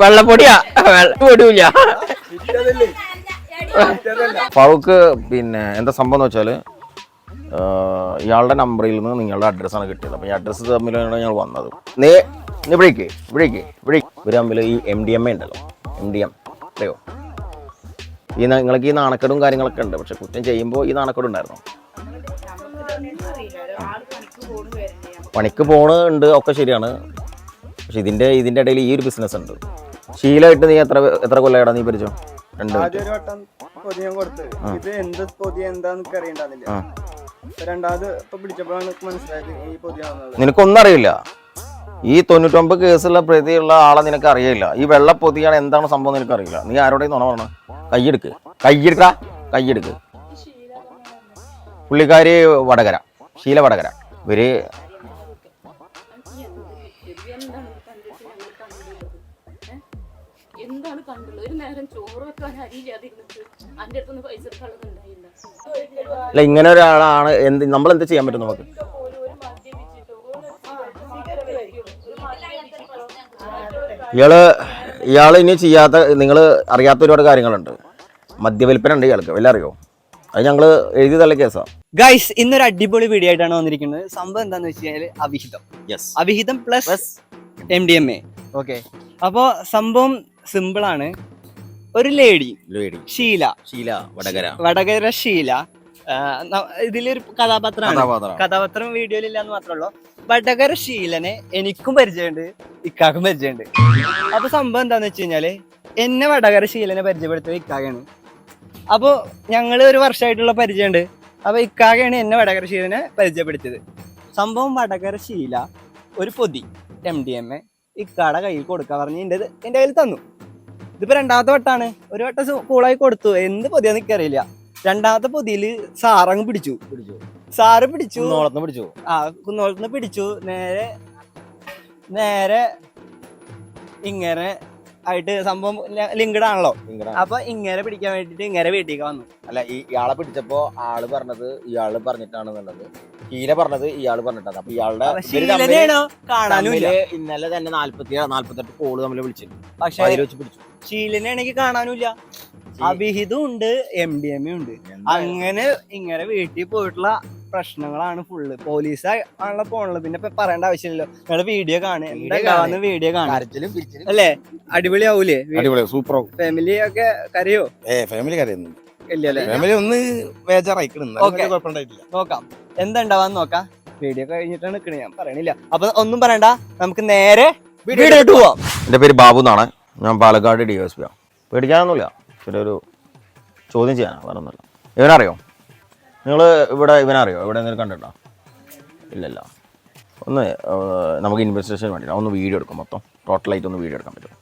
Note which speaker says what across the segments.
Speaker 1: വെള്ളപ്പൊടിയാ. വെള്ളപ്പൊടിയില്ല ഫൗക്ക് പിന്നെ എന്താ സംഭവം എന്ന് വെച്ചാൽ ഇയാളുടെ നമ്പറിൽ നിന്ന് നിങ്ങളുടെ അഡ്രസ്സാണ് കിട്ടിയത്. അപ്പോൾ ഈ അഡ്രസ്സ് തമ്മിലാണ് ഞങ്ങൾ വന്നത്. നേ ഇവിടേക്ക് ഇവിടേക്ക് ഇവിടെ ഇവർ തമ്മിൽ ഈ എം ഡി എം എ ഉണ്ടല്ലോ. എം ഡി എം അറിയോ ഈ നിങ്ങൾക്ക് ഈ നാണക്കേടും കാര്യങ്ങളൊക്കെ ഉണ്ട്. പക്ഷെ കുറ്റം ചെയ്യുമ്പോൾ ഈ നാണക്കേട് ഉണ്ടായിരുന്നു? പണിക്ക് പോണുണ്ട് ഒക്കെ ശരിയാണ്. പക്ഷെ ഇതിന്റെ ഇതിന്റെ ഇടയിൽ ഈ ഒരു ബിസിനസ് ഉണ്ട്. ശീലമായിട്ട് നീ എത്ര എത്ര കൊല്ലം നീ പരിചയം രണ്ട്
Speaker 2: ആദ്യം വട്ടം പൊതി ഞാൻ കൊടുത്ത്. ഇത് എന്ത് പൊതി എന്താന്ന് രണ്ടാമത് ഇപ്പൊ പിടിച്ചപ്പോഴാണ് മനസ്സിലായത് ഈ പൊതിയാണെന്നുള്ളത്
Speaker 1: നിനക്കൊന്നും അറിയില്ല. ഈ തൊണ്ണൂറ്റൊമ്പത് കേസുള്ള പ്രതിയുള്ള ആളെ നിനക്ക് അറിയില്ല. ഈ വെള്ള പൊതിയാണ് എന്താണ് സംഭവം നിനക്ക് അറിയില്ല നീ ആരോടെയും നുണ പറഞ്ഞ കൈയെടുക്ക്. കൈയെടുക്ക കൈയെടുക്ക്. പുള്ളിക്കാരി വടകര. ശീല വടകര
Speaker 3: ഇവർ ഒരു നേരം ചോറ് വെക്കാൻ അരിയില്ലാതിരുന്നിട്ട് അന്റെ അടുത്തൊന്നും പൈസ
Speaker 1: അല്ല ഇങ്ങനെ ഒരാളാണ് എന്ത് നമ്മൾ എന്ത് ചെയ്യാൻ പറ്റും നമുക്ക്? ഇയാൾ ഇയാൾ ഇനി ചെയ്യാത്ത നിങ്ങൾ അറിയാത്ത ഒരുപാട് കാര്യങ്ങളുണ്ട്. മദ്യവിൽപ്പന ഉണ്ട് ഇയാൾക്ക്. വല്ല അറിയോ? അത് ഞങ്ങൾ എഴുതി തള്ള കേസാണ്
Speaker 4: ഗൈസ് ഇന്നൊരു അടിപൊളി വീഡിയോ ആയിട്ടാണ് വന്നിരിക്കുന്നത്. സംഭവം എന്താന്ന് വെച്ച് കഴിഞ്ഞാൽ അവിഹിതം.
Speaker 1: Yes
Speaker 4: അവിഹിതം plus M D M A okay അപ്പോൾ സംഭവം സിമ്പിൾ ആണ്. ഒരു ലേഡി
Speaker 1: ലേഡി
Speaker 4: ഷീല.
Speaker 1: ഷീല വടകര.
Speaker 4: വടകര ഷീല. ന- ഇതിലൊരു കഥാപാത്രമാണ്.
Speaker 1: കഥാപാത്രം.
Speaker 4: കഥാപാത്രം വീഡിയോയിൽ ഇല്ലാന്ന് മാത്രമേ ഉള്ളൂ. വടകര ഷീലനെ എനിക്കും പരിചയമുണ്ട് ഇക്കാക്കും പരിചയമുണ്ട്. അപ്പൊ സംഭവം എന്താന്ന് വെച്ച് കഴിഞ്ഞാൽ എന്നെ വടകര ശീലനെ പരിചയപ്പെടുത്തിയത് ഇക്കാകയാണ് അപ്പൊ ഞങ്ങൾ ഒരു വർഷമായിട്ടുള്ള പരിചയമുണ്ട്. അപ്പൊ ഇക്കാകയാണ് എന്നെ വടകര ശീലനെ പരിചയപ്പെടുത്തിയത്. സംഭവം വടകര ശീല ഒരു പൊതി എം ഡി എം എ ഇക്കാടെ കയ്യിൽ കൊടുക്കാൻ പറഞ്ഞ് എന്റെ എന്റെ കയ്യിൽ തന്നു. ഇതിപ്പോ രണ്ടാമത്തെ വട്ടാണ്. ഒരു വട്ടം കൂളായി കൊടുത്തു. എന്ത് പൊതിയാന്ന് എനിക്കറിയില്ല രണ്ടാമത്തെ പൊതിയിൽ സാറങ്ങ് പിടിച്ചു.
Speaker 1: പിടിച്ചു.
Speaker 4: സാറ് പിടിച്ചു.
Speaker 1: കുന്നോളത്ത് പിടിച്ചു.
Speaker 4: ആ കുന്നോളത്തുനിന്ന് പിടിച്ചു. നേരെ നേരെ ഇങ്ങനെ ആയിട്ട് സംഭവം ലിങ്ക്ഡ് ആണല്ലോ. അപ്പൊ ഇങ്ങനെ പിടിക്കാൻ വേണ്ടിട്ട് ഇങ്ങനെ വീട്ടിലേക്ക് വന്നു.
Speaker 1: അല്ല ഈ ഇയാളെ പിടിച്ചപ്പോ ആൾ പറഞ്ഞത് ഇയാൾ പറഞ്ഞിട്ടാണ് ശീല പറഞ്ഞത് ഇയാൾ പറഞ്ഞിട്ടാണ്. അപ്പൊ ഇയാളുടെ തമ്മിൽ ഇന്നലെ തന്നെ നാല്പത്തി നാല്പത്തെട്ട് കോൾ തമ്മിൽ വിളിച്ചിരുന്നു.
Speaker 4: പക്ഷെ
Speaker 1: അതിൽ വെച്ച് പിടിച്ചു.
Speaker 4: ശീലനാണെങ്കിൽ കാണാനുമില്ല അഭിഹിതം ഉണ്ട് എം ഡി എം ഉണ്ട്. അങ്ങനെ ഇങ്ങനെ വീട്ടിൽ പോയിട്ടുള്ള പ്രശ്നങ്ങളാണ് ഫുള്ള് പോലീസ് ആണല്ലോ പോണല്ലോ പിന്നെ ഇപ്പൊ പറയേണ്ട ആവശ്യമില്ലല്ലോ. നിങ്ങൾ വീഡിയോ കാണുക എന്താ വീഡിയോ കാണുക അല്ലേ? അടിപൊളിയാവൂലേ?
Speaker 5: അടിപൊളി സൂപ്പർ
Speaker 4: ഫാമിലി ഒക്കെ കരയോ?
Speaker 5: ഏ ഫാമിലി കരയുന്നു
Speaker 4: ഇല്ലല്ലേ?
Speaker 5: ഫാമിലി ഒന്ന് ബേജാറായിക്കണം
Speaker 4: ഓക്കെ
Speaker 5: കുഴപ്പമുണ്ടായിട്ടില്ല.
Speaker 4: നോക്കാം. എന്താ ഉണ്ടാവാന്ന് നോക്കാം. വീഡിയോ കഴിഞ്ഞിട്ടാണ് നിൽക്കണേ ഞാൻ പറയണില്ല. അപ്പൊ ഒന്നും പറയണ്ട. നമുക്ക് നേരെ വീഡിയോ പോവാം.
Speaker 1: എന്റെ പേര് ബാബു എന്നാണ്. ഞാൻ പാലക്കാട് ഡി എസ് പി ആണ്. പേടിക്കാനൊന്നുമില്ല. പിന്നെ ഒരു ചോദ്യം ചെയ്യാനാണ്. വേറെ ഒന്നുമില്ല ഇവനറിയോ? നിങ്ങൾ ഇവിടെ ഇവനറിയോ? ഇവിടെ എന്തെങ്കിലും കണ്ടിട്ടോ ഇല്ലല്ല. ഒന്ന് നമുക്ക് ഇൻവെസ്റ്റിഗേഷൻ വേണ്ടിയിട്ട്. ഒന്ന് വീഡിയോ എടുക്കും മൊത്തം. ടോട്ടലായിട്ട് ഒന്ന് വീഡിയോ എടുക്കാൻ പറ്റും.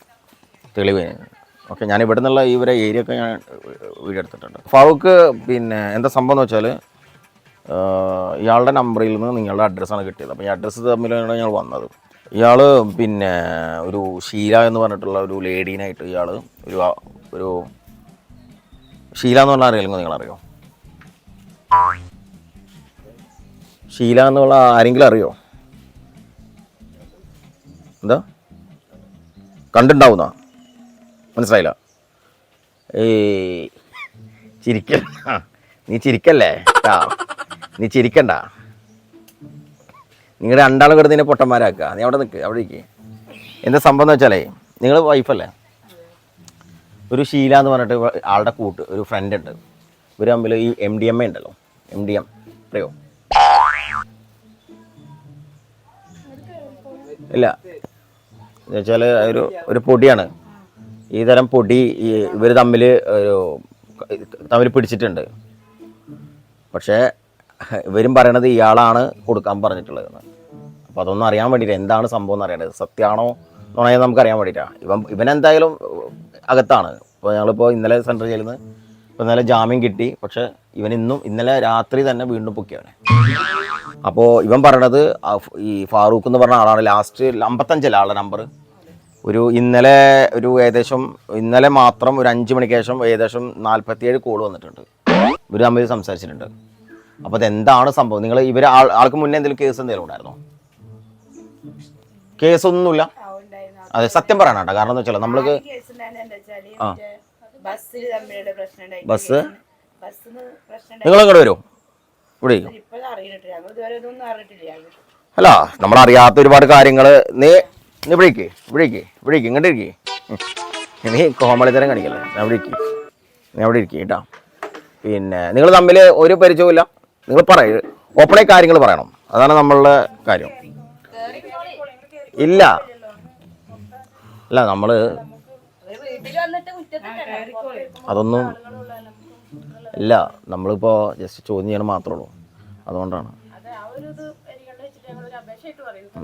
Speaker 1: തെളിവ് ഓക്കെ ഞാൻ ഇവിടെ നിന്നുള്ള ഇവരെ ഏരിയ ഒക്കെ ഞാൻ വീഡിയോ എടുത്തിട്ടുണ്ട്. ഫാവുക്ക് പിന്നെ എന്താ സംഭവം എന്ന് വെച്ചാൽ ഇയാളുടെ നമ്പറിൽ നിന്ന് നിങ്ങളുടെ അഡ്രസ്സാണ് കിട്ടിയത്. അപ്പോൾ ഈ അഡ്രസ്സ് തമ്മിലാണ് ഞങ്ങൾ വന്നത്. ഇയാൾ പിന്നെ ഒരു ഷീല എന്ന് പറഞ്ഞിട്ടുള്ള ഒരു ലേഡീനായിട്ട് ഇയാൾ ഒരു ഒരു ഷീല എന്ന് പറഞ്ഞാൽ അറിയില്ലെങ്കിൽ നിങ്ങളറിയോ? ഷീല എന്നുള്ള ആരെങ്കിലും അറിയോ? എന്താ? കണ്ടുണ്ടാവുന്ന മനസ്സിലായില്ല. ഈ ചിരിക്ക നീ ചിരിക്കല്ലേ. നീ ചിരിക്കണ്ട. നിങ്ങൾ രണ്ടാളും കിടന്ന് നിന്നെ പൊട്ടന്മാരാക്കുക. നീ അവിടെ നിൽക്ക് അവിടെ ഇരിക്കുക എന്താ സംഭവം എന്ന് വെച്ചാലേ നിങ്ങൾ വൈഫല്ലേ ഒരു ശീല എന്ന് പറഞ്ഞിട്ട് ആളുടെ കൂട്ട് ഒരു ഫ്രണ്ട് ഉണ്ട്. ഇവർ തമ്മിൽ ഈ എം ഡി എം എ ഉണ്ടല്ലോ. എം ഡി എം അറിയോ ഇല്ല. എന്നുവെച്ചാൽ ഒരു ഒരു പൊടിയാണ്. ഈ തരം പൊടി ഇവർ തമ്മിൽ ഒരു തമ്മിൽ പിടിച്ചിട്ടുണ്ട്. പക്ഷേ ഇവരും പറയണത് ഇയാളാണ് കൊടുക്കാൻ പറഞ്ഞിട്ടുള്ളതെന്ന്. അപ്പോൾ അതൊന്നും അറിയാൻ വേണ്ടിയിട്ട് എന്താണ് സംഭവം എന്ന് അറിയേണ്ടത് സത്യമാണോ എന്നുണ്ടെങ്കിൽ നമുക്ക് അറിയാൻ വേണ്ടിയിട്ടാണ് ഇവൻ ഇവനെന്തായാലും അകത്താണ്. ഇപ്പോൾ ഞങ്ങളിപ്പോൾ ഇന്നലെ സെൻട്രൽ ജയിലിൽ ഇപ്പോൾ ഇന്നലെ ജാമ്യം കിട്ടി. പക്ഷേ ഇവൻ ഇന്നും ഇന്നലെ രാത്രി തന്നെ വീണ്ടും പൊക്കിയവനെ. അപ്പോൾ ഇവൻ പറയണത് ഈ ഫാറൂഖ് എന്ന് പറഞ്ഞ ആളാണ്. ലാസ്റ്റ് അമ്പത്തഞ്ചല്ല ആളുടെ നമ്പർ ഒരു ഇന്നലെ ഒരു ഏകദേശം ഇന്നലെ മാത്രം ഒരു അഞ്ച് മണിക്ക് ശേഷം ഏകദേശം നാൽപ്പത്തിയേഴ് കോൾ വന്നിട്ടുണ്ട്. ഇവർ തമ്മിൽ സംസാരിച്ചിട്ടുണ്ട്. അപ്പോൾ അതെന്താണ് സംഭവം? നിങ്ങൾ ഇവർ ആൾ ആൾക്ക് മുന്നേ എന്തെങ്കിലും കേസ് എന്തെങ്കിലും ഉണ്ടായിരുന്നോ? കേസൊന്നുമില്ല. അതെ സത്യം പറയണം കേട്ടോ കാരണം എന്ന് വെച്ചാൽ നമ്മൾക്ക് ആ. ബസ്? നിങ്ങൾ ഇങ്ങോട്ട് വരൂ? ഇവിടെ ഇരിക്കും അല്ല നമ്മൾ അറിയാത്ത ഒരുപാട് കാര്യങ്ങൾ നീ നീ ഇവിടേക്ക് ഇവിടേക്ക് ഇവിടേക്ക് ഇങ്ങോട്ട് ഇരിക്കേ. നീ കോമളി തരം കാണിക്കല്ലേ? ഞാൻ വിളിക്ക് ഞാൻ അവിടെ ഇരിക്കേ കേട്ടോ. പിന്നെ നിങ്ങൾ തമ്മിൽ ഒരു പരിചയമില്ല നിങ്ങൾ പറയൂ ഓപ്പണായി കാര്യങ്ങൾ പറയണം. അതാണ് നമ്മളുടെ കാര്യം. ഇല്ല. അല്ല നമ്മൾ അതൊന്നും ഇല്ല. നമ്മളിപ്പോൾ ജസ്റ്റ് ചോദ്യം ചെയ്യണം മാത്രമേ ഉള്ളൂ. അതുകൊണ്ടാണ്.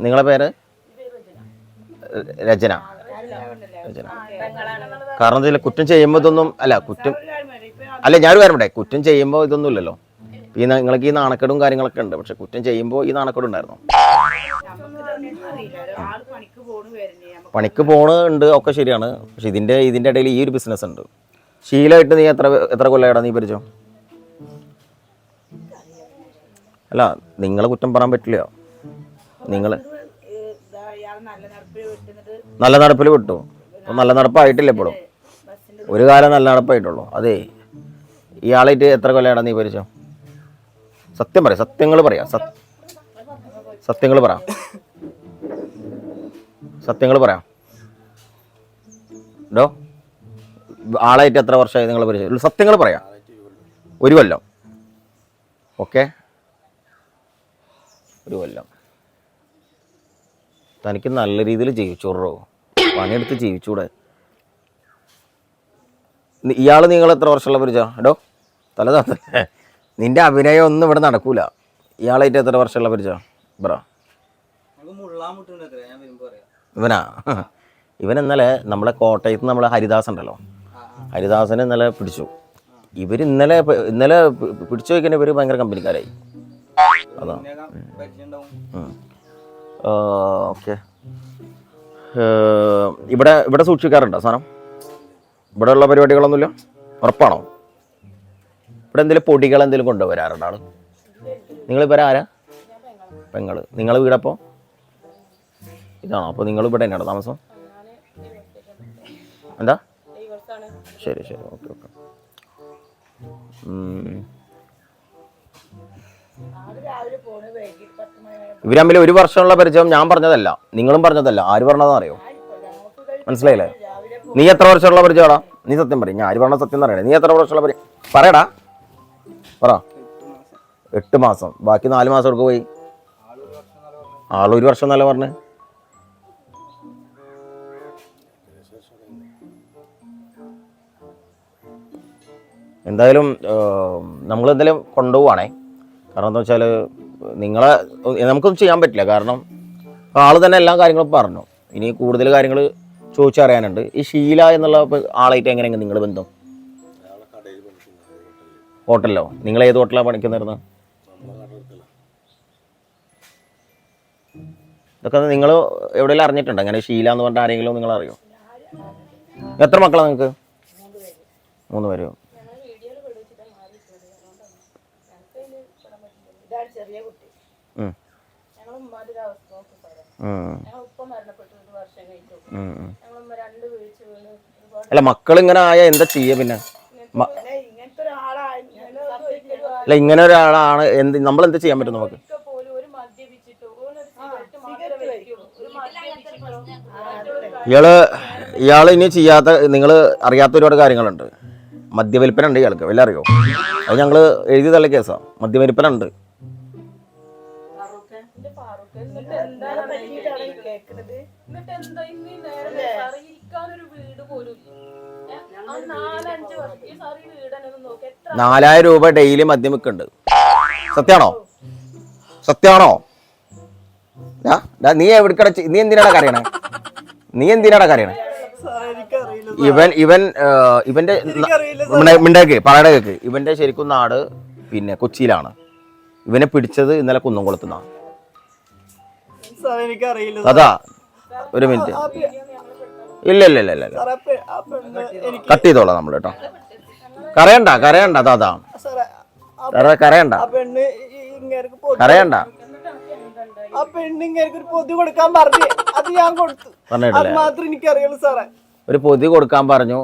Speaker 1: നിങ്ങളെ പേര്? രചന. രചന. കാരണം എന്താ കുറ്റം ചെയ്യുമ്പോൾ ഇതൊന്നും അല്ല കുറ്റം അല്ല ഞാനൊരു കാര്യം കുറ്റം ചെയ്യുമ്പോൾ ഇതൊന്നും ഇല്ലല്ലോ. ഈ നിങ്ങൾക്ക് ഈ നാണക്കേടും കാര്യങ്ങളൊക്കെ ഉണ്ട്. പക്ഷെ കുറ്റം ചെയ്യുമ്പോൾ ഈ നാണക്കേട് ഉണ്ടായിരുന്നു?
Speaker 6: പണിക്ക് പോണ്
Speaker 1: ഉണ്ട് ഒക്കെ ശരിയാണ്. പക്ഷെ ഇതിന്റെ ഇതിന്റെ ഇടയിൽ ഈ ഒരു ബിസിനസ് ഉണ്ട്. ശീലമായിട്ട് നീ എത്ര എത്ര കൊല്ലമായിടാ നീ പരിചയം അല്ല നിങ്ങളെ കുറ്റം പറയാൻ പറ്റില്ല. നിങ്ങൾ
Speaker 6: നല്ല നടപ്പിൽ
Speaker 1: വിട്ടു നല്ല നടപ്പായിട്ടില്ല ഇപ്പോഴും. ഒരു കാലം നല്ല നടപ്പായിട്ടുള്ളൂ. അതെ. ഇയാളായിട്ട് എത്ര കൊല്ലമായിടാ നീ പരിചയം സത്യം പറയാം സത്യങ്ങൾ പറയാം. സത്യങ്ങൾ പറ. സത്യങ്ങൾ പറയാം ഡോ ആളായിട്ട് എത്ര വർഷമായി നിങ്ങൾ പരിചയം? സത്യങ്ങൾ പറയാം. ഒരു കൊല്ലം. ഓക്കെ? ഒരു കൊല്ലം. തനിക്ക് നല്ല രീതിയിൽ ജീവിച്ചോറോ പണിയെടുത്ത് ജീവിച്ചൂടെ. ഇയാൾ നിങ്ങൾ എത്ര വർഷമുള്ള പരിചയം? എടോ തല നിന്റെ അഭിനയം ഒന്നും ഇവിടെ നടക്കൂല. ഇയാളായിട്ട് എത്ര വർഷമുള്ള പരിചയം? ബ്രോ. ഇവനാ? ഇവൻ ഇന്നലെ നമ്മളെ കോട്ടയത്ത് നമ്മളെ ഹരിദാസ് ഉണ്ടല്ലോ. ഹരിദാസനെ ഇന്നലെ പിടിച്ചു. ഇവർ ഇന്നലെ ഇന്നലെ പിടിച്ചു വയ്ക്കുന്ന ഇവർ ഭയങ്കര കമ്പനിക്കാരായി. അതാ. ഓക്കെ. ഇവിടെ ഇവിടെ സൂക്ഷിക്കാറുണ്ടോ സാധനം? ഇവിടെ ഉള്ള പരിപാടികളൊന്നുമില്ല? ഉറപ്പാണോ? ഇവിടെ എന്തെങ്കിലും പൊടികൾ എന്തെങ്കിലും കൊണ്ടുവരാറുണ്ടോ നിങ്ങൾ ഇവരെ ആരാ? പെങ്ങൾ നിങ്ങൾ വീടപ്പോൾ ഇതാണോ. അപ്പോൾ നിങ്ങൾ ഇവിടെ തന്നെയാണോ താമസം? എന്താ? ശരി ശരി. Okay okay. ഇവരമ്മിൽ ഒരു വർഷമുള്ള പരിചയം ഞാൻ പറഞ്ഞതല്ല. നിങ്ങളും പറഞ്ഞതല്ല. ആര് പറഞ്ഞതെന്ന് അറിയോ? മനസ്സിലായില്ലേ? നീ എത്ര വർഷമുള്ള പരിചയമാടാ? നീ സത്യം പറയും. ഞാൻ ആര് പറഞ്ഞ സത്യം എന്ന് അറിയണേ നീ എത്ര വർഷമുള്ള പരിചയം? പറയടാ. പറ. എട്ട് മാസം. ബാക്കി നാല് മാസം എടുക്ക് പോയി? ആൾ ഒരു വർഷം എന്നല്ല പറഞ്ഞേ? എന്തായാലും നമ്മൾ എന്തായാലും കൊണ്ടുപോവാണേ. കാരണം എന്താ വെച്ചാൽ നിങ്ങളെ നമുക്കൊന്നും ചെയ്യാൻ പറ്റില്ല. കാരണം ആൾ തന്നെ എല്ലാ കാര്യങ്ങളും പറഞ്ഞു. ഇനി കൂടുതൽ കാര്യങ്ങൾ ചോദിച്ചറിയാനുണ്ട്. ഈ ഷീല എന്നുള്ള ആളായിട്ട് എങ്ങനെയാണ് നിങ്ങൾ ബന്ധം ഹോട്ടലിലോ? നിങ്ങൾ ഏത് ഹോട്ടലാണ് പണിക്കുന്നിരുന്നത് ഇതൊക്കെ നിങ്ങൾ എവിടെയെങ്കിലും അറിഞ്ഞിട്ടുണ്ട്? അങ്ങനെ ഷീല എന്ന് പറഞ്ഞ ആരെങ്കിലും നിങ്ങൾ അറിയോ? എത്ര മക്കളാണ് നിങ്ങൾക്ക് മൂന്ന് പേരോ? അല്ല മക്കൾ ഇങ്ങനെ ആയ എന്താ ചെയ്യുക പിന്നെ മ-
Speaker 6: അല്ലെ ഇങ്ങനത്തെ ഒരാളാണ് ഇങ്ങനെ ഒരു
Speaker 1: അല്ല ഇങ്ങനെ ഒരാളാണ് എന്ത് നമ്മൾ എന്ത് ചെയ്യാൻ പറ്റും നമുക്ക്? ഇയാൾ ഇയാൾ ഇനി ചെയ്യാത്ത നിങ്ങൾ അറിയാത്ത ഒരുപാട് കാര്യങ്ങളുണ്ട്. മദ്യവലിപ്പന ഉണ്ട് ഇയാൾക്ക് വല്ല അറിയോ? അത് ഞങ്ങൾ എഴുതി തള്ള കേസാണ് മദ്യവലിപ്പന ഉണ്ട് നാലായിരം രൂപ ഡെയിലി മദ്യം വിൽക്കുന്നുണ്ട്. സത്യാണോ സത്യാണോ നീ എവിടെ നീ എന്തിനാടാ കരയണേ? നീ കരയണേ?
Speaker 2: സാറേ എനിക്കറിയില്ല
Speaker 1: ഇവൻ ഇവൻ ഇവന്റെ മിണ്ട- മിണ്ടേക്ക് പറയട കേക്ക്. ഇവന്റെ ശരിക്കും നാട് പിന്നെ കൊച്ചിയിലാണ്. ഇവനെ പിടിച്ചത് ഇന്നലെ കുന്നംകുളത്തുനിന്നാണ് അതാ ഒരു മിനിറ്റ്. ഇല്ല ഇല്ല ഇല്ല ഇല്ല കട്ട് ചെയ്തോളാം നമ്മൾ കേട്ടോ. കരയണ്ട കരയണ്ട അതാ കരയണ്ട. കരയണ്ട.
Speaker 2: ആ പെണ്ണിങ്ങേർക്ക് ഒരു പൊതി കൊടുക്കാൻ പറഞ്ഞു അത് ഞാൻ കൊടുത്തു. അത് മാത്രം എനിക്കറിയുള്ളൂ സാറേ.
Speaker 1: ഒരു പൊതി കൊടുക്കാൻ പറഞ്ഞു.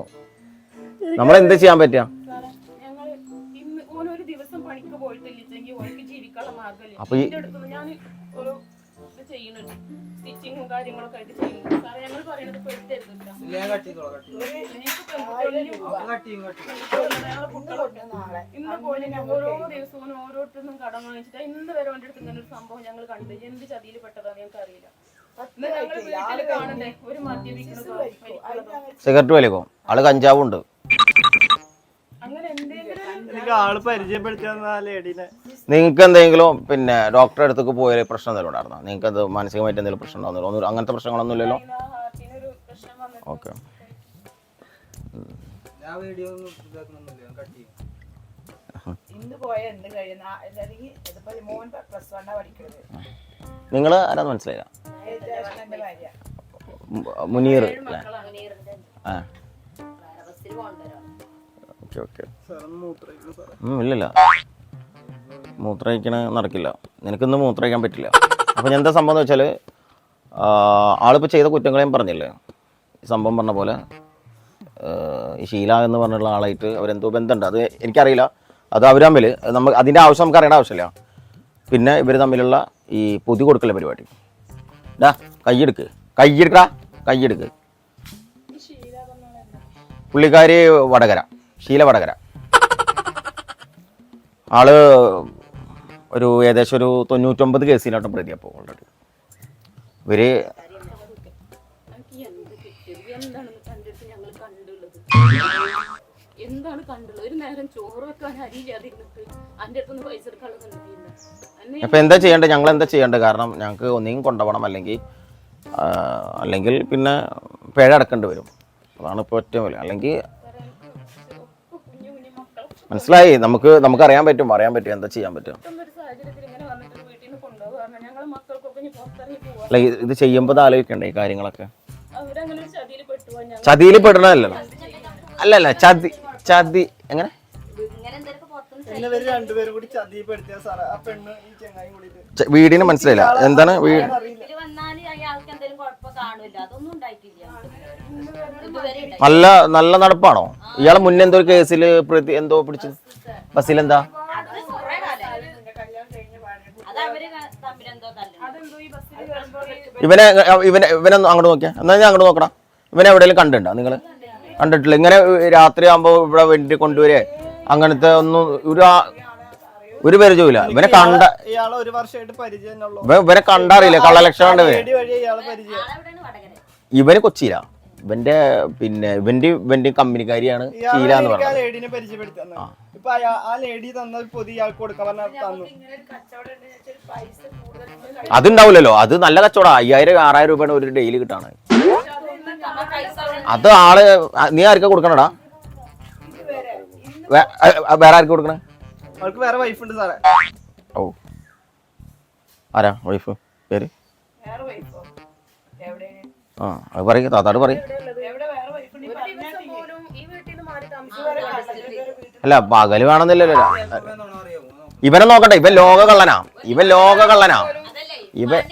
Speaker 1: നമ്മൾ എന്ത് ചെയ്യാൻ പറ്റുക? അപ്പൊ ഈ-
Speaker 3: ചെയ്യുന്നുണ്ട്. സ്റ്റിച്ചിങ്ങും കാര്യങ്ങളൊക്കെ ആയിട്ട് ചെയ്യുന്നുണ്ട്. സാറേ ഞങ്ങൾ പറയണത് പെടുത്തരുത് കേട്ടോ. നിങ്ങൾക്ക് പെൺകുട്ടികളിൽ ഇന്ന് പോലെ ഓരോ ദിവസവും ഓരോരുത്തരും കടം വാങ്ങിച്ചിട്ട് ഇന്ന് വരെ അടുത്ത് ഇങ്ങനെ ഒരു സംഭവം ഞങ്ങൾ കണ്ടു എന്ത് ചതിയിൽ പെട്ടതാണ് ഞങ്ങൾക്ക് അറിയില്ല.
Speaker 1: സിഗരറ്റ് വലിക്കും. ആൾ കഞ്ചാവുണ്ട്.
Speaker 3: അങ്ങനെ എന്തെങ്കിലും
Speaker 2: എനിക്ക് ആൾ പരിചയപ്പെടുത്തിയ ആ ലേഡീനെ.
Speaker 1: നിങ്ങൾക്ക് എന്തെങ്കിലും പിന്നെ ഡോക്ടറെ അടുത്തേക്ക് പോയ പ്രശ്നം എന്തെങ്കിലും ഉണ്ടായിരുന്നോ? നിങ്ങൾക്ക് അത് മാനസികമായിട്ട് എന്തെങ്കിലും പ്രശ്നം ഉണ്ടാകുന്നില്ല ഒന്നും അങ്ങനത്തെ പ്രശ്നങ്ങളൊന്നും ഇല്ലല്ലോ ഓക്കെ. നിങ്ങൾ ആരാന്ന് മനസ്സിലായില്ല? മുനീർ ആ. Okay okay. ഇല്ലില്ല. മൂത്രയിക്കണ നടക്കില്ല. നിനക്കിന്ന് മൂത്രയിക്കാൻ പറ്റില്ല. അപ്പം എന്താ സംഭവം എന്ന് വെച്ചാൽ ആളിപ്പോൾ ചെയ്ത കുറ്റങ്ങളെയും പറഞ്ഞില്ലേ? സംഭവം പറഞ്ഞ പോലെ ഈ ശീല എന്ന് പറഞ്ഞുള്ള ആളായിട്ട് അവരെന്തോ ബന്ധമുണ്ട്. അത് എനിക്കറിയില്ല. അത് അവർ തമ്മിൽ നമുക്ക് അതിന്റെ ആവശ്യം നമുക്ക് അറിയേണ്ട ആവശ്യമില്ല. പിന്നെ ഇവർ തമ്മിലുള്ള ഈ പൊതി കൊടുക്കല പരിപാടി. ഡാ കൈയെടുക്ക്. കൈയെടുക്കടാ കൈയെടുക്ക്. പുള്ളിക്കാരി വടകര ശീല വടകര. ആൾ ഒരു ഏകദേശം ഒരു തൊണ്ണൂറ്റൊമ്പത് കേസിലാട്ടോ പ്രതി അപ്പോൾ ഓൾറെഡി ഇവർ
Speaker 3: അപ്പൊ എന്ത് എന്താണ് കണ്ടുള്ളത്? ഒരു നേരം ചോറ് വെക്കാൻ അരിയില്ലാതിരുന്നിട്ട് പൈസ
Speaker 1: ഇപ്പം എന്താ? ചെയ്യേണ്ടത്? ഞങ്ങൾ എന്താ ചെയ്യേണ്ടത്? കാരണം ഞങ്ങൾക്ക് ഒന്നെങ്കിലും കൊണ്ടുപോകണം അല്ലെങ്കിൽ അല്ലെങ്കിൽ പിന്നെ പിഴ അടക്കേണ്ടി വരും. അതാണ് ഇപ്പോൾ ഏറ്റവും വലിയ അല്ലെങ്കിൽ മനസ്സിലായി? നമുക്ക് നമുക്ക് അറിയാൻ പറ്റും അറിയാൻ പറ്റും എന്താ ചെയ്യാൻ പറ്റും അല്ല ഇത് ഇത് ചെയ്യുമ്പോൾ ആലോചിക്കണ്ടേ ഈ കാര്യങ്ങളൊക്കെ?
Speaker 3: ചതിയിൽ
Speaker 1: പെടണല്ലോ അല്ലല്ല ചതി ചതി എങ്ങനെ? വീടിന് മനസ്സിലായില്ല. എന്താണ് നല്ല നല്ല നടപ്പാണോ? ഇയാളെ മുന്നേ എന്തോ കേസിൽ കേസിൽ പ്രതി എന്തോ പിടിച്ചു ബസ്സിലെന്താ?
Speaker 3: ഇവനെ
Speaker 1: ഇവനെ ഇവനെ ഇവനൊന്ന് അങ്ങോട്ട് നോക്കിയാ. എന്നാ ഞാൻ അങ്ങോട്ട് നോക്കണം ഇവനെ എവിടെയെങ്കിലും കണ്ടിട്ടുണ്ടോ നിങ്ങൾ കണ്ടിട്ടില്ല. ഇങ്ങനെ രാത്രി ആകുമ്പോൾ ഇവിടെ വേണ്ടി കൊണ്ടുവരെ അങ്ങനത്തെ ഒന്നും ഒരു ഒരു പരിചയമില്ല ഇവനെ കണ്ട
Speaker 2: ഒരു വർഷമായിട്ട്
Speaker 1: ഇവനെ കണ്ടറിയില്ല. കള്ളലക്ഷണം ഇവന്
Speaker 2: കൊച്ചിയില വഴി ഇയാളെ പരിചയം.
Speaker 7: ആളെവിടെയാണ് വടകര
Speaker 1: ഇവന് കൊച്ചിയിലാ. ഇവന്റെ പിന്നെ ഇവന്റെ ഇവന്റെ കമ്പനിക്കാരിയാണ് ഷീല എന്ന് പറഞ്ഞത്. അതുണ്ടാവില്ലല്ലോ. അത് നല്ല കച്ചവടം. അയ്യായിരം ആറായിരം രൂപയാണ് ഒരു ഡെയിലി കിട്ടാണ്. അത് ആൾ നീ ആർക്കാ കൊടുക്കണടാ? വേറെ ആർക്ക് കൊടുക്കണേ?
Speaker 2: അവൾക്ക് വേറെ വൈഫ് ഉണ്ട് സാറേ.
Speaker 1: ഓ ആരാ? വൈഫ് പേര്?
Speaker 6: വേറെ വൈഫോ എവിടെയാണ്
Speaker 1: ആ അത് പറയും താത്താട് പറയും. അല്ല പകൽ വേണമെന്നില്ലല്ലോ ഇവനെ. നോക്കട്ടെ ഇവൻ ലോക കള്ളനാ ഇവൻ ലോക കള്ളനാ
Speaker 7: ഇവ
Speaker 1: ഇവൻ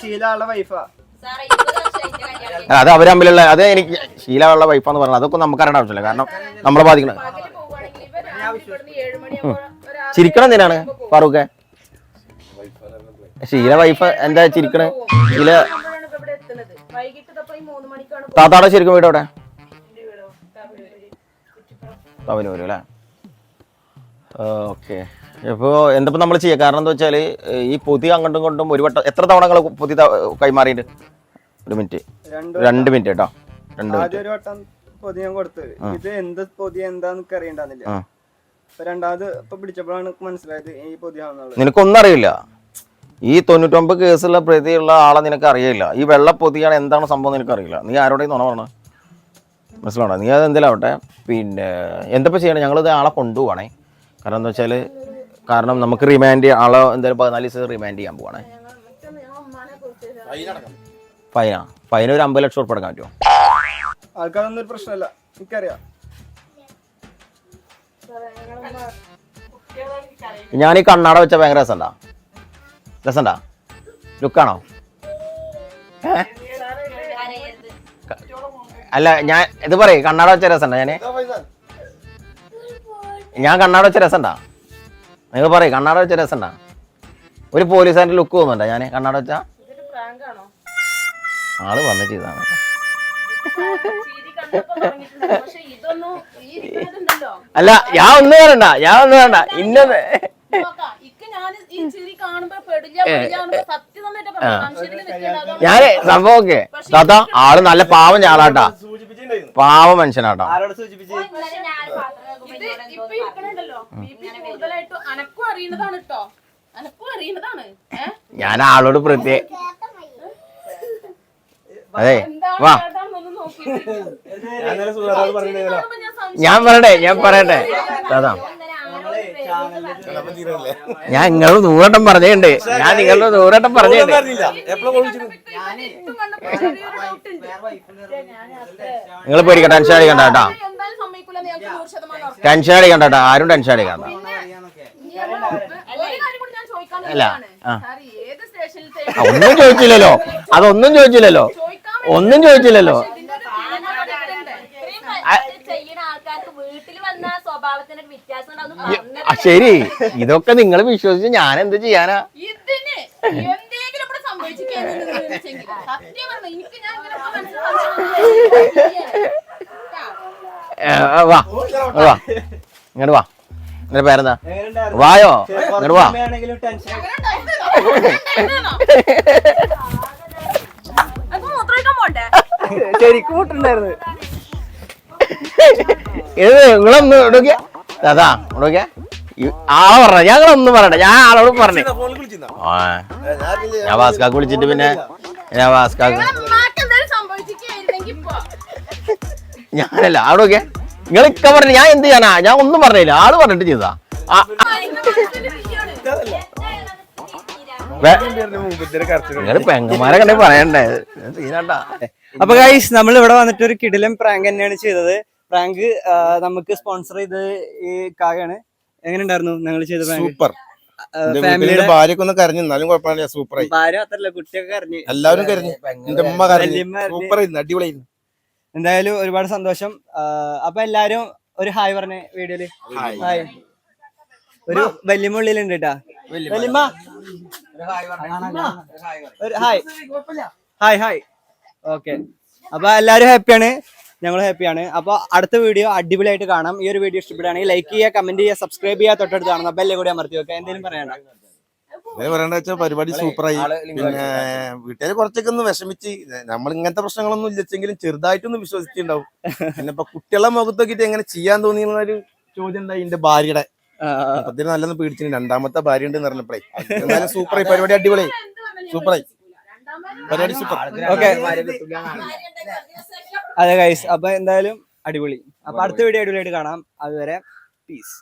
Speaker 2: ഷീല ആളുടെ വൈഫാ
Speaker 1: അത് അവർ തമ്മിലുള്ള അത് എനിക്ക് ശീലമുള്ള വൈഫാന്ന് പറഞ്ഞത്. അതൊക്കെ നമുക്ക് അറിയേണ്ട ആവശ്യമില്ല. കാരണം നമ്മളെ ബാധിക്കണം. ചിരിക്കണം എന്തിനാണ് ഫാറൂഖ്? ശീല വൈഫ് എന്താ ചിരിക്കണ്? ശീല. താത്താടെ ശരിക്കും വീട് എവിടെ? തവനൂര് അല്ലേ? ഓക്കെ. ഇപ്പോൾ എന്തപ്പോൾ നമ്മൾ ചെയ്യുക കാരണം എന്താ വെച്ചാൽ ഈ പൊതി അങ്ങോട്ടും കൊണ്ടും ഒരു വട്ടം എത്ര തവണ നിങ്ങൾ പൊതി കൈമാറിയിട്ട്? ഒരു മിനിറ്റ്.
Speaker 2: രണ്ട്
Speaker 1: മിനിറ്റ് കേട്ടോ. രണ്ട് മിനിറ്റ്.
Speaker 2: പൊതി ഞാൻ ഇത് എന്ത് പൊതി എന്താന്ന് അറിയണ്ടെന്നില്ല ഇപ്പൊ രണ്ടാമത് ഇപ്പൊ പിടിച്ചപ്പോഴാണ് മനസ്സിലായത് ഈ പൊതിയാണെന്നുള്ളത്
Speaker 1: നിനക്കൊന്നും അറിയില്ല? ഈ തൊണ്ണൂറ്റൊമ്പത് കേസുള്ള പ്രതിയുള്ള ആളെ നിനക്ക് അറിയില്ല. ഈ വെള്ള പൊതിയാണ് എന്താണ് സംഭവം നിനക്ക് അറിയില്ല നീ ആരോടെയും നുണ പറഞ്ഞ? മനസ്സിലാവണം? നീ അത് എന്തെങ്കിലും ആവട്ടെ. പിന്നെ എന്തപ്പോൾ ചെയ്യണം? ഞങ്ങളിത് ആളെ കൊണ്ടുപോകണേ കാരണം എന്താ വെച്ചാൽ കാരണം നമുക്ക് റിമാൻഡ് ആളെ എന്തായാലും പതിനാല് ദിവസം റിമാൻഡ് ചെയ്യാൻ പോവാണേ. ഫൈനാ. ഫൈന ഒരു അമ്പത് ലക്ഷം ഉറപ്പ് അടക്കാൻ പറ്റുമോ
Speaker 2: ആൾക്കാരൊന്നും ഒരു പ്രശ്നമല്ല. എനിക്കറിയാം.
Speaker 1: ഞാൻ ഈ കണ്ണാട വെച്ച ഭയങ്കര രസണ്ടാ? രസമുണ്ടാ ലുക്കാണോ? അല്ല ഞാൻ ഇത് പറയും കണ്ണാട വെച്ച രസമുണ്ടോ ഞാൻ? ഞാൻ കണ്ണാട വെച്ച രസണ്ടാ നിങ്ങൾ പറയും കണ്ണാട വെച്ച രസമുണ്ടാ? ഒരു പോലീസുകാരന്റെ ലുക്ക് തോന്നുന്നുണ്ടോ? ഞാൻ കണ്ണാട വെച്ച ആൾ വന്ന് ചെയ്താണ്
Speaker 3: ചിരി കണ്ടപ്പോ തുടങ്ങിയിട്ടുണ്ടായിരുന്നു. പക്ഷെ ഇതൊന്നും ഈ ഇരിക്കുന്നതുണ്ടല്ലോ
Speaker 1: അല്ല ഞാൻ ഒന്നും വേണ്ട ഞാൻ ഒന്നും വേണ്ട ഇന്നത്
Speaker 3: ഞാൻ
Speaker 1: സംഭവം ഓക്കെ. താത്ത ആൾ നല്ല പാവം
Speaker 2: സൂചിപ്പിച്ചിട്ടുണ്ടായിരുന്നു
Speaker 1: പാവം മനുഷ്യനാട്ടോ.
Speaker 7: ഞാൻ
Speaker 1: ആളോട് പ്രത്യേക അതെ
Speaker 3: എന്താണ്
Speaker 1: വാ.
Speaker 2: ഞാൻ
Speaker 1: പറയട്ടെ ഞാൻ പറയട്ടെ.
Speaker 7: പേര്
Speaker 1: ഞാൻ നിങ്ങളുടെ നൂറട്ടം പറഞ്ഞേണ്ടേ ഞാൻ നിങ്ങളുടെ നൂറട്ടം പറഞ്ഞേണ്ടേ. നിങ്ങൾ പേടിക്കണ്ട ടെൻഷൻ അടിക്കണ്ട കേട്ടാ. ടെൻഷൻ അടിക്കണ്ട കേട്ടോ ആരും ടെൻഷൻ അടിക്കണ്ട.
Speaker 3: ഒരു കാര്യം കൂടി ഞാൻ ചോദിക്കാൻ
Speaker 1: അല്ല,
Speaker 3: സാർ, ഏത് സ്റ്റേഷനിലത്തെ
Speaker 1: ഒന്നും ചോദിച്ചില്ലല്ലോ. അതൊന്നും ചോദിച്ചില്ലല്ലോ. ഒന്നും ചോദിച്ചില്ലല്ലോ
Speaker 3: ഇതിന്റെ ഒരു തീരുമാനം എടുക്കണ്ടേ?
Speaker 7: ഇത്രയും പരിപാടി ചെയ്യുന്ന ആൾക്കാർക്ക് വീട്ടിൽ വന്ന സ്വഭാവത്തിന് ഒരു വ്യത്യാസം ഉണ്ടാവും എന്ന്
Speaker 1: ആ, ശരി. ഇതൊക്കെ നിങ്ങൾ വിശ്വസിച്ച് ഞാൻ എന്ത് ചെയ്യാനാ വാ ഇങ്ങട് വാ. ഇങ്ങോട്ട് വാ. നിന്റെ പേരെന്താ? വായോ. ഇങ്ങോട്ട് വാ.
Speaker 3: ശരി
Speaker 4: ശരിക്കും മുട്ടുണ്ടായിരുന്നു
Speaker 1: ഇത് നിങ്ങളൊന്ന് ഇടോക്കിയ അതാ ഇടോക്കിയ ആളെ പറഞ്ഞ ഞങ്ങളൊന്നും പറയണ്ട. ഞാൻ ആളോട് പറഞ്ഞു. ആ ഞാൻ വാസ്കാക്ക് വിളിച്ചിട്ട് പിന്നെ ഞാൻ വാസ്കാക്ക് ഞാനല്ല ആടൊക്കെ നിങ്ങൾ ഇക്ക പറഞ്ഞു ഞാൻ എന്ത് ചെയ്യാനാ? ഞാൻ ഒന്നും പറഞ്ഞില്ല. ആൾ പറഞ്ഞിട്ട് ചെയ്താ ആ, നിങ്ങൾ പെങ്ങന്മാരെ കണ്ടേ പറയണ്ടേ? സീനാട്ടാ.
Speaker 4: അപ്പൊ ഗൈസ് നമ്മൾ ഇവിടെ വന്നിട്ട് ഒരു കിടിലം പ്രാങ്ക് തന്നെയാണ് ചെയ്തത്. പ്രാങ്ക് നമുക്ക് സ്പോൺസർ ചെയ്ത് ഈ കാകയാണ്. എങ്ങനെ ഉണ്ടായിരുന്നു ഞങ്ങൾ ചെയ്ത പ്രാങ്ക്
Speaker 5: സൂപ്പർ
Speaker 4: ഫാമിലിയുടെ
Speaker 5: ഭാര്യക്ക് ഒന്ന് കരഞ്ഞു. എന്നാലും കുഴപ്പമില്ല സൂപ്പറായി
Speaker 4: ഭാര്യ മാത്രല്ല കുട്ടിയൊക്കെ അറിഞ്ഞു
Speaker 5: എല്ലാവരും കരഞ്ഞു. എന്റെ ഉമ്മ കരഞ്ഞു.
Speaker 4: കരഞ്ഞു.
Speaker 5: സൂപ്പറായിരുന്നു അടിപൊളിയായിരുന്നു.
Speaker 4: എന്തായാലും ഒരുപാട് സന്തോഷം. അപ്പൊ എല്ലാരും ഒരു ഹായ് പറഞ്ഞേ വീഡിയോയിൽ ഹായ് ഒരു വല്യമ്മ ഉള്ളിലുണ്ട് കേട്ടാ വല്യമ്മ. ഒരു ഹായ് ഹായ് ഹായ് ഓക്കെ അപ്പൊ എല്ലാരും ഹാപ്പിയാണ് ഞങ്ങൾ ഹാപ്പിയാണ് അപ്പൊ അടുത്ത വീഡിയോ അടിപൊളിയായിട്ട് കാണാം. ഈ ഒരു വീഡിയോ ഇഷ്ടപ്പെടുകയാണെങ്കിൽ ലൈക്ക് ചെയ്യുക കമന്റ് ചെയ്യുക സബ്സ്ക്രൈബ് ചെയ്യുക തൊട്ടടുത്ത് കാണുന്ന ബെല്ലെ കൂടി അമർത്തി വെക്കുക എന്തെങ്കിലും പറയണ്ട
Speaker 5: പറയണ്ട വെച്ചാൽ പരിപാടി സൂപ്പറായി പിന്നെ വീട്ടുകാർ കുറച്ചൊക്കെ ഒന്ന് വിഷമിച്ച് നമ്മൾ ഇങ്ങനത്തെ പ്രശ്നങ്ങളൊന്നും ഇല്ലെങ്കിലും ചെറുതായിട്ടൊന്ന് വിശ്വസിച്ചിട്ടുണ്ടാവും. പിന്നെ ഇപ്പൊ കുട്ടികളെ മുഖത്ത് നോക്കിയിട്ട് എങ്ങനെ ചെയ്യാൻ തോന്നി ഒരു ചോദ്യം ഉണ്ടായി എന്റെ ഭാര്യയുടെ. അപ്പത്തിന് നല്ലൊന്ന് പേടിച്ചിട്ടുണ്ട് രണ്ടാമത്തെ ഭാര്യ ഉണ്ട് പറഞ്ഞപ്പോഴേ. സൂപ്പറായി പരിപാടി അടിപൊളിയായി. സൂപ്പറായി പരിപാടി സൂപ്പർ
Speaker 4: ഓക്കെ അതെ ഗൈസ് അപ്പൊ എന്തായാലും അടിപൊളി. അപ്പൊ അടുത്ത വീഡിയോ അടിപൊളിയായിട്ട് കാണാം. അതുവരെ പീസ്